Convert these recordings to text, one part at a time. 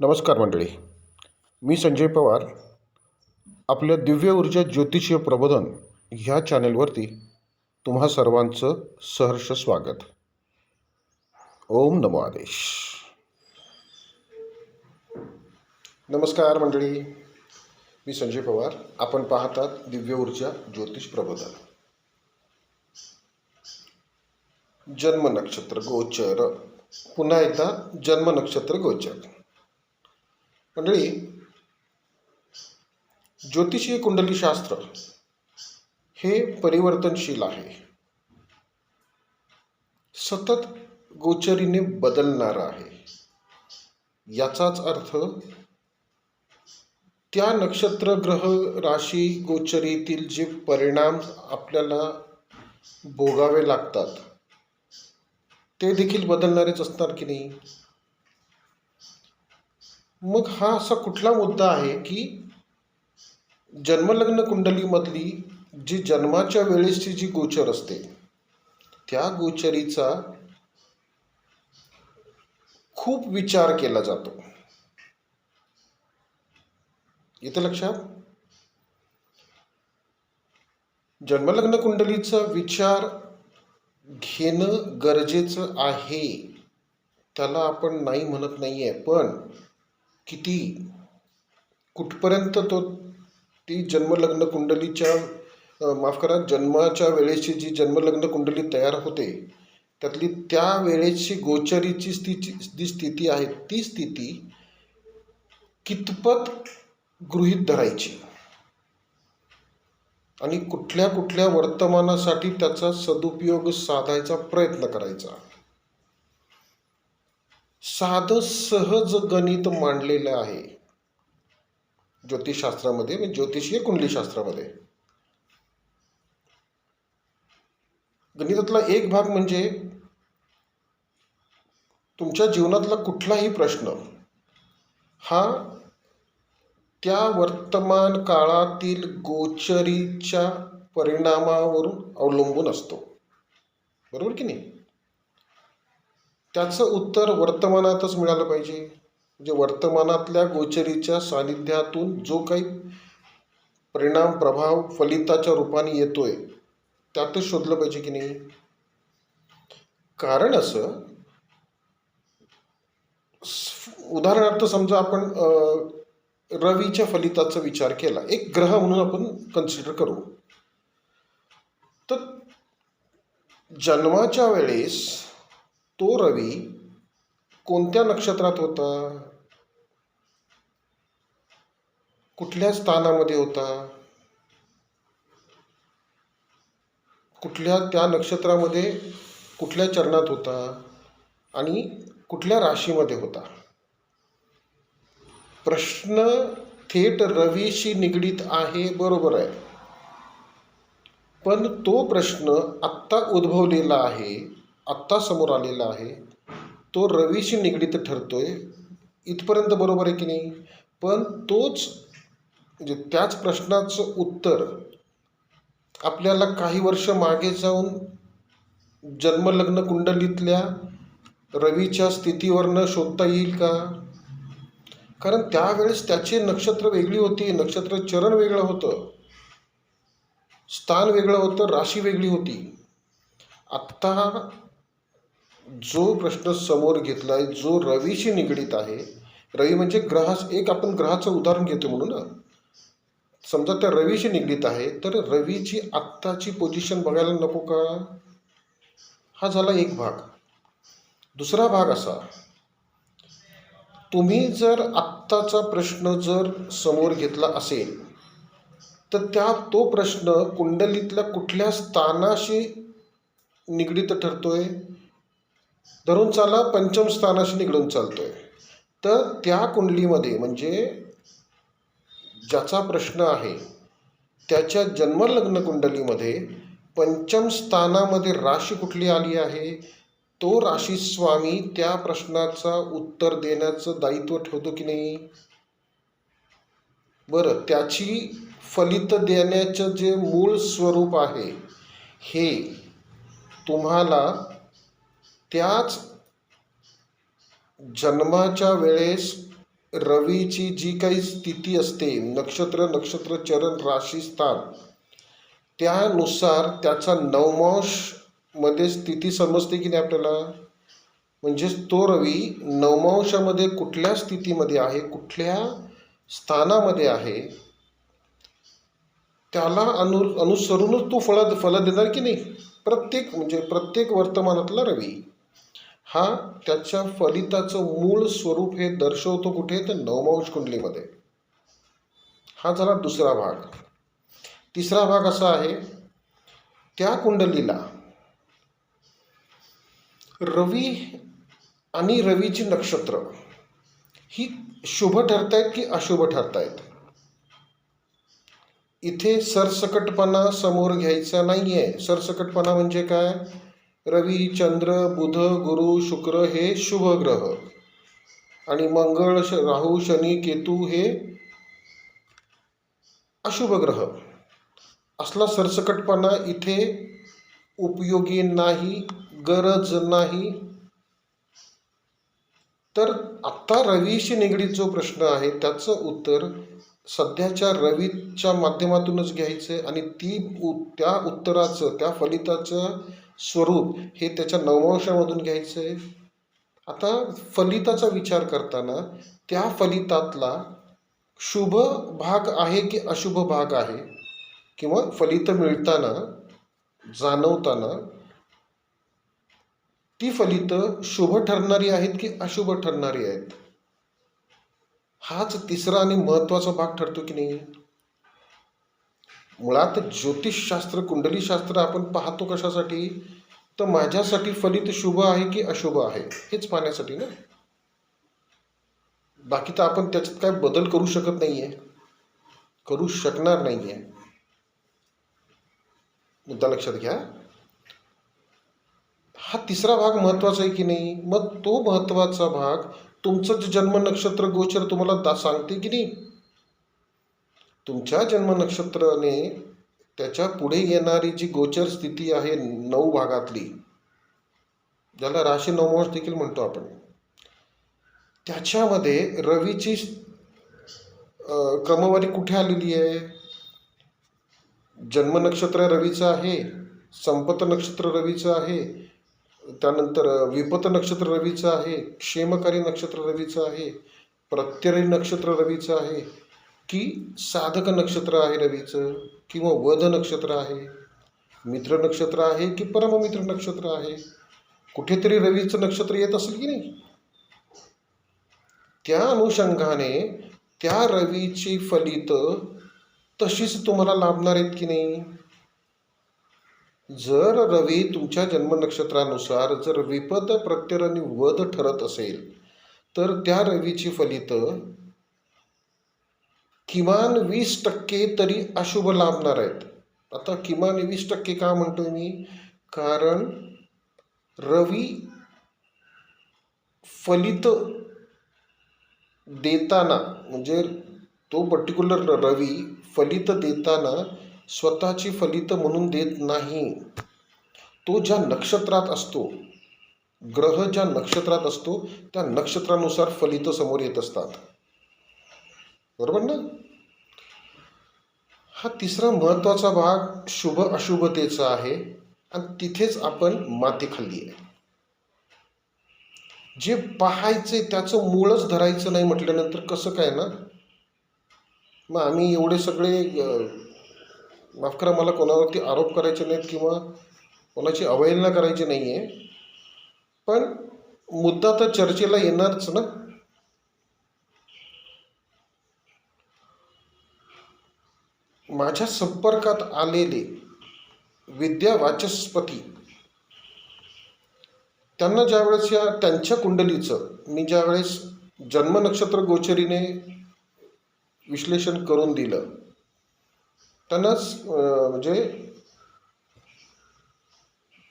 नमस्कार मंडळी. मी संजय पवार. आपल्या दिव्य ऊर्जा ज्योतिषीय प्रबोधन ह्या चॅनेलवरती तुम्हा सर्वांचं सहर्ष स्वागत. ओम नमो आदेश. नमस्कार मंडळी. मी संजय पवार. आपण पाहतात दिव्य ऊर्जा ज्योतिष प्रबोधन. जन्म नक्षत्र गोचर. पुन्हा एकदा जन्म नक्षत्र गोचर. मंडळी ज्योतिषीय कुंडलीशास्त्र हे परिवर्तनशील आहे. सतत गोचरीने बदलणार आहे. याचाच अर्थ त्या नक्षत्र ग्रह राशी गोचरीतील जे परिणाम आपल्याला भोगावे लागतात ते देखील बदलणारेच असणार की नाही? मग हा असा कुठला मुद्दा आहे की जन्मलग्न कुंडलीमधली जी जन्माच्या वेळेसची जी गोचर असते त्या गोचरीचा खूप विचार केला जातो. येतं लक्षात? जन्मलग्न कुंडलीचा विचार घेणं गरजेचं आहे. त्याला आपण नाही म्हणत नाही आहे पण किती कुठपर्यंत तो ती जन्मलग्न कुंडलीच्या माफ करा जन्माच्या वेळेची जी जन्मलग्न कुंडली तयार होते त्यातली त्या वेळेची गोचरीची स्थिती जी स्थिती आहे ती स्थिती कितपत गृहीत धरायची? आणि कुठल्या कुठल्या वर्तमानासाठी त्याचा सदुपयोग साधायचा प्रयत्न करायचा? साधं सहज गणित मांडलेलं आहे. ज्योतिषशास्त्रामध्ये म्हणजे ज्योतिषीय कुंडलीशास्त्रामध्ये. गणितातला एक भाग म्हणजे तुमच्या जीवनातला कुठलाही प्रश्न हा त्या वर्तमान काळातील गोचरीच्या परिणामावरून अवलंबून असतो. बरोबर की नाही? त्याचं उत्तर वर्तमानातच मिळालं पाहिजे. म्हणजे वर्तमानातल्या गोचरीच्या सानिध्यातून जो काही परिणाम प्रभाव फलिताच्या रूपाने येतोय त्यातच शोधलं पाहिजे की नाही? कारण असं उदाहरणार्थ समजा आपण रवीच्या फलिताचा विचार केला. एक ग्रह म्हणून आपण कन्सिडर करू. तर जन्माच्या वेळेस तो रवी कोणत्या नक्षत्रात होता? कुठल्या स्थानामध्ये होता? कुठल्या त्या नक्षत्रामध्ये कुठल्या चरणात होता? आणि कुठल्या राशीमध्ये होता? प्रश्न थेट रवीशी निगडीत आहे बरोबर आहे. पण तो प्रश्न आत्ता उद्भवलेला आहे. आत्ता समोर आलेला आहे. तो रवीशी निगडीत ठरतो आहे इथपर्यंत बरोबर आहे की नाही? पण तोच म्हणजे त्याच प्रश्नाचं उत्तर आपल्याला काही वर्ष मागे जाऊन जन्मलग्न कुंडलीतल्या रवीच्या स्थितीवरनं शोधता येईल का? कारण त्यावेळेस त्याची नक्षत्र वेगळी होती नक्षत्र चरण वेगळं होतं स्थान वेगळं होतं राशी वेगळी होती. आत्ता जो प्रश्न समोर घेतला आहे जो रवीशी निगडीत आहे रवी म्हणजे ग्रहास एक आपण ग्रहाचं उदाहरण घेतो म्हणून ना. समजा त्या रवीशी निगडीत आहे तर रवीची आत्ताची पोझिशन बघायला नको का? हा झाला एक भाग. दुसरा भाग असा तुम्ही जर आत्ताचा प्रश्न जर समोर घेतला असेल तर त्या तो प्रश्न कुंडलीतल्या कुठल्या स्थानाशी निगडीत ठरतोय? धरून चाला पंचम स्थानाशी निघडून चालतोय. तर त्या कुंडलीमध्ये म्हणजे ज्याचा प्रश्न आहे त्याच्या जन्मलग्न कुंडलीमध्ये पंचम स्थानामध्ये राशी कुठली आली आहे? तो राशी स्वामी त्या प्रश्नाचा उत्तर देण्याचं दायित्व ठेवतो की नाही? बरं त्याची फलित देण्याचं जे मूळ स्वरूप आहे हे तुम्हाला त्याच जन्माच्या वेळेस रवीची जी काही स्थिती असते नक्षत्र नक्षत्र चरण राशी स्थान त्यानुसार त्याचा नवमांशमध्ये स्थिती समजते की नाही आपल्याला? म्हणजेच तो रवी नवमांशामध्ये कुठल्या स्थितीमध्ये आहे कुठल्या स्थानामध्ये आहे त्याला अनु अनुसरूनच तो फळ फळं देणार की नाही? प्रत्येक म्हणजे प्रत्येक वर्तमानातला रवी. हा त्याच्या फलिताचं मूळ स्वरूप हे दर्शवतो कुठे? तर नवमांश कुंडलीमध्ये. हा झाला दुसरा भाग. तिसरा भाग असा आहे त्या कुंडलीला रवी आणि रवीची नक्षत्र ही शुभ ठरतायत की अशुभ ठरतायत? इथे सरसकटपणा समोर घ्यायचा नाही आहे सरसकटपणा म्हणजे काय? रवी चंद्र बुध गुरु शुक्र हे शुभ ग्रह. आणि मंगळ श राहू शनी केतू हे अशुभ ग्रह. असला सरसकटपणा इथे उपयोगी नाही गरज नाही. तर आत्ता रवीशी निगडीत जो प्रश्न आहे त्याचं उत्तर सध्याच्या रवीच्या माध्यमातूनच घ्यायचं आणि ती उ त्या उत्तराचं त्या फलिताचं स्वरूप हे त्याच्या नवमांशामधून घ्यायचं आहे. आता फलिताचा विचार करताना त्या फलितातला शुभ भाग आहे की अशुभ भाग आहे? किंवा फलित मिळताना जाणवताना ती फलितं शुभ ठरणारी आहेत की अशुभ ठरणारी आहेत? हाच तिसरा आणि महत्त्वाचा भाग ठरतो की नाही? मुळात ज्योतिषशास्त्र कुंडलीशास्त्र आपण पाहतो कशासाठी? तर माझ्यासाठी फलित शुभ आहे की अशुभ आहे? हेच पाहण्यासाठी ना? बाकी तर आपण त्याच्यात काय बदल करू शकत नाही आहे करू शकणार नाही आहे मुद्दा लक्षात घ्या. हा तिसरा भाग महत्त्वाचा आहे की नाही? मग तो महत्त्वाचा भाग तुमचं जे जन्म नक्षत्र गोचर तुम्हाला दा सांगते की नाही? तुमच्या जन्मनक्षत्राने त्याच्या पुढे येणारी जी गोचर स्थिती आहे नऊ भागातली ज्याला राशी नवमांश देखील म्हणतो आपण त्याच्यामध्ये रवीची क्रमवारी कुठे आलेली आहे? जन्मनक्षत्र रवीचं आहे संपत नक्षत्र रवीचं आहे त्यानंतर विपत नक्षत्र रवीचं आहे क्षेमकारी नक्षत्र रवीचं आहे प्रत्ययी नक्षत्र रवीचं आहे की साधक नक्षत्र आहे रवीचं किंवा वध नक्षत्र आहे मित्र नक्षत्र आहे की परममित्र नक्षत्र आहे कुठेतरी रवीचं नक्षत्र येत असेल की नाही? त्या अनुषंगाने त्या रवीची फलित तशीच तुम्हाला लाभणार आहेत की नाही? जर रवी तुमच्या जन्म नक्षत्रानुसार जर विपद प्रत्यरणी आणि वध ठरत असेल तर त्या रवीची फलित किमान वीस टक्के तरी अशुभ लाभणार आहेत. आता किमान वीस टक्के का म्हणतोय मी? कारण रवी फलित देताना म्हणजे तो पर्टिक्युलर रवी फलित देताना स्वतःची फलित म्हणून देत नाही. तो ज्या नक्षत्रात असतो ग्रह ज्या नक्षत्रात असतो त्या नक्षत्रानुसार फलित समोर येत असतात. बरोबर ना? हा तिसरा महत्त्वाचा भाग शुभ अशुभतेचा आहे आणि तिथेच आपण माती खाल्ली आहे. जे पाहायचे त्याचं मूळच धरायचं नाही म्हटल्यानंतर कसं काय ना? मग आम्ही एवढे सगळे माफ करा मला कोणावरती आरोप करायचे नाहीत किंवा कोणाची अवहेलना करायची नाही आहे पण मुद्दा तर चर्चेला येणारच ना? माझ्या संपर्कात आलेले विद्या वाचस्पती. त्यांना ज्यावेळेस या त्यांच्या कुंडलीचं मी ज्यावेळेस जन्म नक्षत्र गोचरीने विश्लेषण करून दिलं त्यांनाच म्हणजे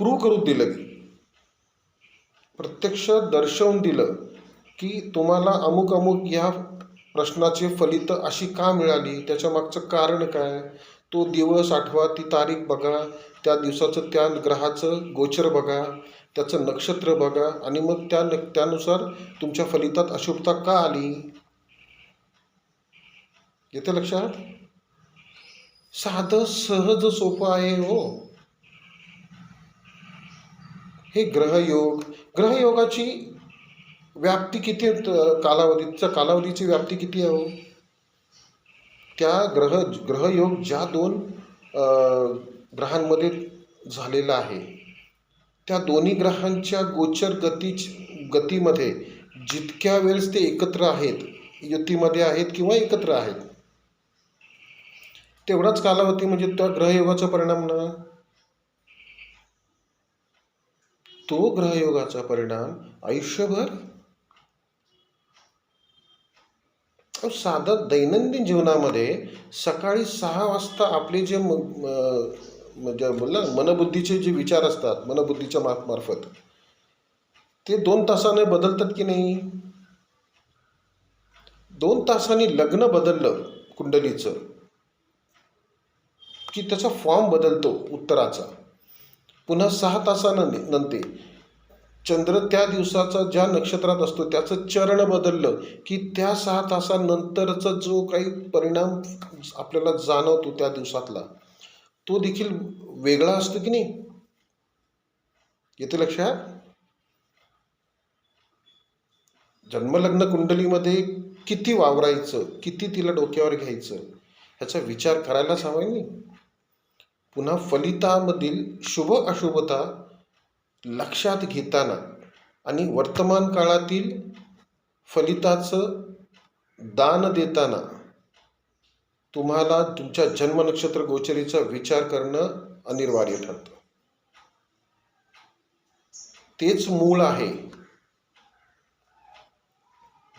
प्रूव्ह करून दिलं की प्रत्यक्ष दर्शवून दिलं की तुम्हाला अमुक अमुक ह्या प्रश्नाची फलित अशी का मिळाली? त्याच्या मागचं कारण काय? तो दिवस आठवा ती तारीख बघा त्या दिवसाचं त्या ग्रहाचं गोचर बघा त्याचं नक्षत्र बघा आणि मग त्या न त्यानुसार तुमच्या फलितात अशुभता का आली? येते लक्षात? साधं सहज सोपं आहे हो. हे ग्रहयोग ग्रहयोगाची व्याप्ती किती कालावधीचा कालावधीची व्याप्ती किती आहे हो? त्या ग्रह ग्रहयोग ज्या दोन ग्रहांमध्ये झालेला आहे त्या दोन्ही ग्रहांच्या गोचर गती गतीमध्ये जितक्या वेळेस ते एकत्र आहेत युतीमध्ये आहेत किंवा एकत्र आहेत तेवढाच कालावधी म्हणजे त्या ग्रहयोगाचा परिणाम ना? तो ग्रहयोगाचा परिणाम आयुष्यभर साधं दैनंदिन जीवनामध्ये सकाळी सहा वाजता आपले जे म- म्हणजे बोललं मनबुद्धीचे जे विचार असतात मनबुद्धीच्या मा मार्फत ते दोन तासाने बदलतात की नाही? दोन तासांनी लग्न बदललं कुंडलीचं की त्याचा फॉर्म बदलतो उत्तराचा. पुन्हा सहा तासानं नंतर चंद्र त्या दिवसाचा ज्या नक्षत्रात असतो त्याचं चरण बदललं की त्या सहा तासानंतरचा जो काही परिणाम आपल्याला जाणवतो त्या दिवसातला तो देखील वेगळा असतो की नाही? येते लक्षात जन्मलग्न कुंडलीमध्ये किती वावरायचं किती तिला डोक्यावर घ्यायचं ह्याचा विचार करायलाच हवा नाही पुन्हा फलितामधील शुभ अशुभता लक्षात घेताना आणि वर्तमान काळातील फलिताचं दान देताना तुम्हाला तुमच्या जन्मनक्षत्र गोचरीचा विचार करणं अनिवार्य ठरतं. तेच मूळ आहे.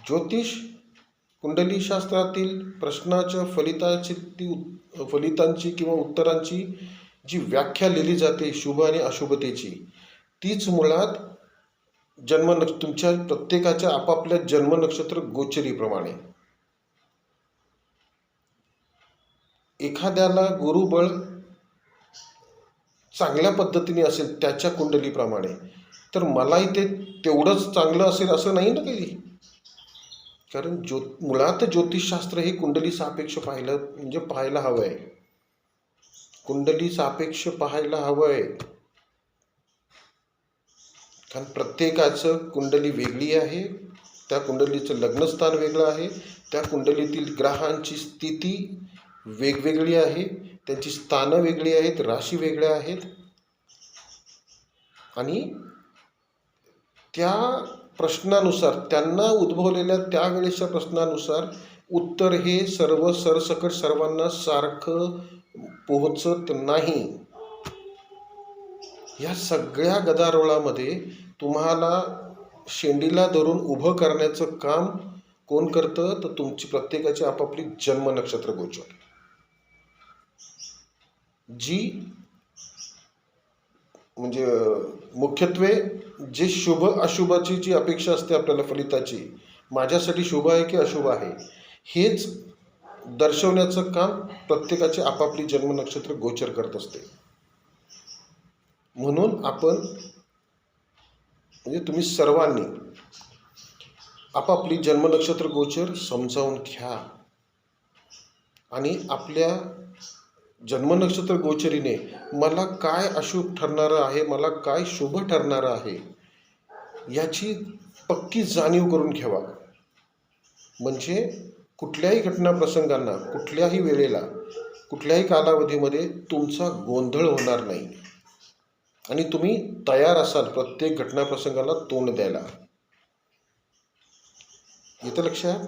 ज्योतिष कुंडलीशास्त्रातील प्रश्नाच्या फलिताची ती फलितांची किंवा उत्तरांची जी व्याख्या लिहिली जाते शुभ आणि अशुभतेची तीच मुळात जन्म नक्ष तुमच्या प्रत्येकाच्या आपापल्या जन्मनक्षत्र गोचरीप्रमाणे. एखाद्याला गुरुबळ चांगल्या पद्धतीने असेल त्याच्या कुंडलीप्रमाणे तर मलाही ते तेवढंच चांगलं असेल असं नाही ना काही कारण ज्यो मुळात ज्योतिषशास्त्र हे कुंडली सापेक्ष पाहिलं म्हणजे पाहायला हवं आहे कुंडली सापेक्ष पाहायला हवं आहे कारण प्रत्येकाचं कुंडली वेगळी आहे त्या कुंडलीचं लग्नस्थान वेगळं आहे त्या कुंडलीतील ग्रहांची स्थिती वेगवेगळी आहे त्यांची स्थानं वेगळी आहेत राशी वेगळ्या आहेत. आणि त्या प्रश्नानुसार त्यांना उद्भवलेल्या त्यावेळेच्या प्रश्नानुसार उत्तर हे सर्व सरसकट सर्वांना सारखं पोहोचत नाही. या सगळ्या गदारोळामध्ये तुम्हाला शेंडीला धरून उभं करण्याचं काम कोण करतं? तर तुमची प्रत्येकाची आपापली जन्म नक्षत्र गोचर. जी म्हणजे मुख्यत्वे जे शुभ अशुभाची जी अपेक्षा असते आपल्याला फलिताची माझ्यासाठी शुभ आहे की अशुभ आहे हेच दर्शवण्याचं काम प्रत्येकाचे आपापली जन्म नक्षत्र गोचर करत असते. म्हणून आपण म्हणजे तुम्ही सर्वांनी आपापली जन्मनक्षत्र गोचर समजावून घ्या. आणि आपल्या जन्मनक्षत्र गोचरीने मला काय अशुभ ठरणारं आहे मला काय शुभ ठरणारं आहे याची पक्की जाणीव करून घ्यावा. म्हणजे कुठल्याही घटना प्रसंगांना कुठल्याही वेळेला कुठल्याही कालावधीमध्ये तुमचा गोंधळ होणार नाही. आणि तुम्ही तयार असाल प्रत्येक घटना प्रसंगाला तोंड द्यायला. येतं लक्षात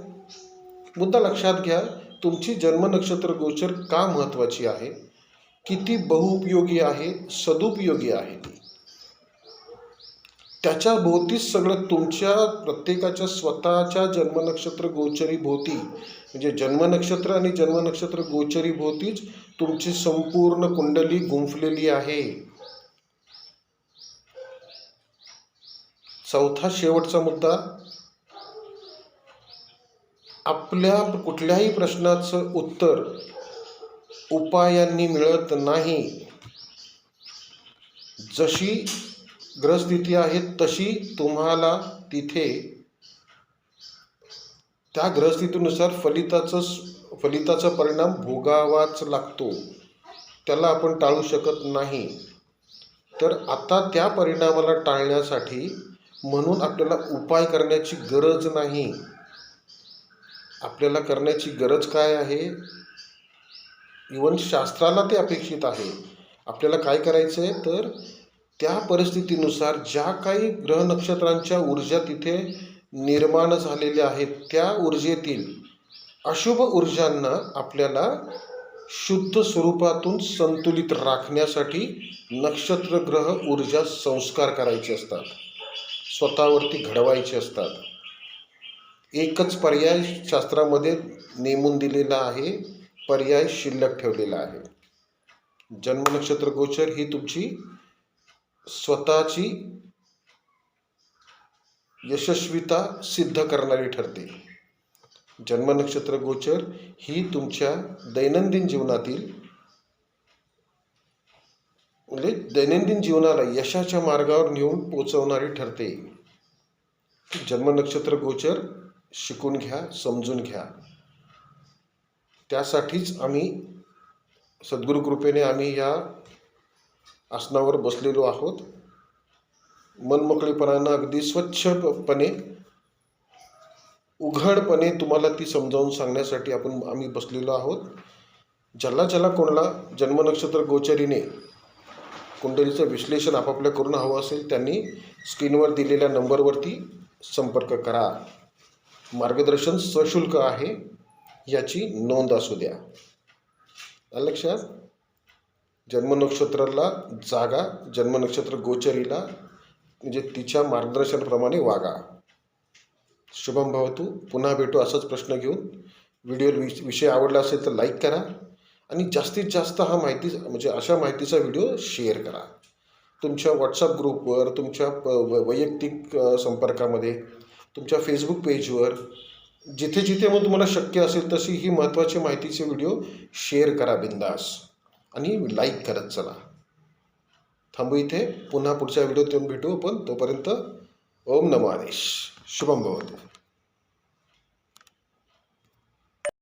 मुद्दा लक्षात घ्या तुमची जन्मनक्षत्र गोचर का महत्त्वाची आहे? किती बहुउपयोगी आहे सदुपयोगी आहे ती? त्याच्या भोवतीच सगळं तुमच्या प्रत्येकाच्या स्वतःच्या जन्मनक्षत्र गोचरी भोवती. म्हणजे जन्मनक्षत्र आणि जन्मनक्षत्र गोचरी भोवतीच तुमची संपूर्ण कुंडली गुंफलेली आहे. चौथा शेवटचा मुद्दा आपल्या कुठल्याही प्रश्नाचं उत्तर उपायांनी मिळत नाही. जशी ग्रहस्थिती आहे तशी तुम्हाला तिथे त्या ग्रहस्थितीनुसार फलिताचं फलिताचा परिणाम भोगावाच लागतो. त्याला आपण टाळू शकत नाही. तर आता त्या परिणामाला टाळण्यासाठी म्हणून आपल्याला उपाय करण्याची गरज नाही. आपल्याला करण्याची गरज काय आहे? इवन शास्त्राला ते अपेक्षित आहे. आपल्याला काय करायचं आहे तर त्या परिस्थितीनुसार ज्या काही ग्रह नक्षत्रांच्या ऊर्जा तिथे निर्माण झालेल्या आहेत त्या ऊर्जेतील अशुभ ऊर्जांना आपल्याला शुद्ध स्वरूपातून संतुलित राखण्यासाठी नक्षत्र ग्रह ऊर्जा संस्कार करायचे असतात. स्वतःवरती घडवायचे असतात. एकच पर्याय शास्त्रामध्ये नेमून दिलेला आहे. पर्याय शिल्लक ठेवलेला आहे. जन्मनक्षत्र गोचर ही तुमची स्वतःची यशस्वीता सिद्ध करणारी ठरते. जन्मनक्षत्र गोचर ही तुमच्या दैनंदिन जीवनातील म्हणजे दैनंदिन जीवनाला यशाच्या मार्गावर नेऊन पोचवणारी ठरते. जन्मनक्षत्र गोचर शिकून घ्या समजून घ्या. त्यासाठीच आम्ही सद्गुरुकृपेने आम्ही या आसनावर बसलेलो आहोत. मनमोकळेपणानं अगदी स्वच्छपणे उघडपणे तुम्हाला ती समजावून सांगण्यासाठी आपण आम्ही बसलेलो आहोत. ज्याला ज्याला कोणाला जन्मनक्षत्र गोचरीने कुंडलीचं विश्लेषण आपापल्या करून हवं असेल त्यांनी स्क्रीनवर दिलेल्या नंबरवरती संपर्क करा. मार्गदर्शन सशुल्क आहे याची नोंद असू द्या. लक्षात? जन्मनक्षत्राला जागा जन्मनक्षत्र गोचरीला म्हणजे तिच्या मार्गदर्शनाप्रमाणे वागा. शुभम भवतू पुन्हा भेटू असाच प्रश्न घेऊन. व्हिडिओ विषय आवडला असेल तर लाईक करा. आणि जास्तीत जास्त हा माहिती म्हणजे अशा माहितीचा व्हिडिओ शेअर करा. तुमच्या व्हॉट्सअप ग्रुपवर तुमच्या प व- वैयक्तिक संपर्कामध्ये तुमच्या फेसबुक पेजवर जिथे जिथे मग तुम्हाला शक्य असेल तशी ही महत्त्वाची माहितीचे व्हिडिओ शेअर करा बिंदास. आणि लाईक करत चला. थांबू इथे पुन्हा पुढच्या व्हिडिओत येऊन भेटू आपण. तोपर्यंत ओम नमो आदेश शुभम भवतु.